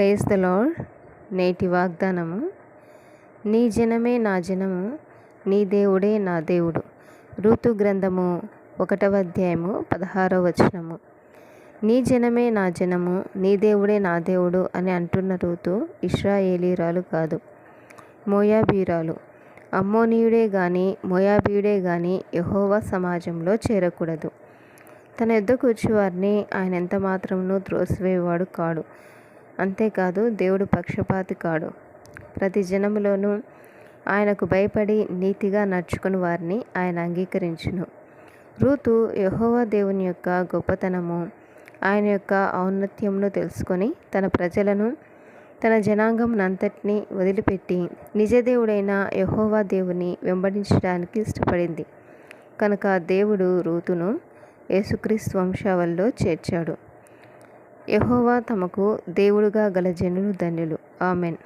Praise the lord నేటి వాగ్దానము నీ జనమే నా జనము నీ దేవుడే నా దేవుడు. ఋతు గ్రంథము ఒకటవ అధ్యాయము పదహారవ వచనము. నీ జనమే నా జనము నీ దేవుడే నా దేవుడు అని అంటున్న ఋతు ఇష్రాయేలీరాలు కాదు మోయాబీరాలు అమ్మోనీయుడే కానీ మోయాబీయుడే కానీ యహోవా సమాజంలో చేరకూడదు. తన యుద్ధకు కూర్చువారిని ఆయన ఎంత మాత్రమును త్రోసివేవాడు కాడు. అంతేకాదు దేవుడు పక్షపాతి కాడు. ప్రతి జనములోనూ ఆయనకు భయపడి నీతిగా నడుచుకుని వారిని ఆయన అంగీకరించును. రూతు యహోవా దేవుని యొక్క గొప్పతనము ఆయన యొక్క ఔన్నత్యమును తెలుసుకొని తన ప్రజలను తన జనాంగంనంతటినీ వదిలిపెట్టి నిజదేవుడైన యహోవా దేవుని వెంబడించడానికి ఇష్టపడింది. కనుక దేవుడు రూతును యేసుక్రీస్తు వంశావల్లో చేర్చాడు. యహోవా తమకు దేవుడుగా గల జనులు ధన్యులు. ఆమెన్.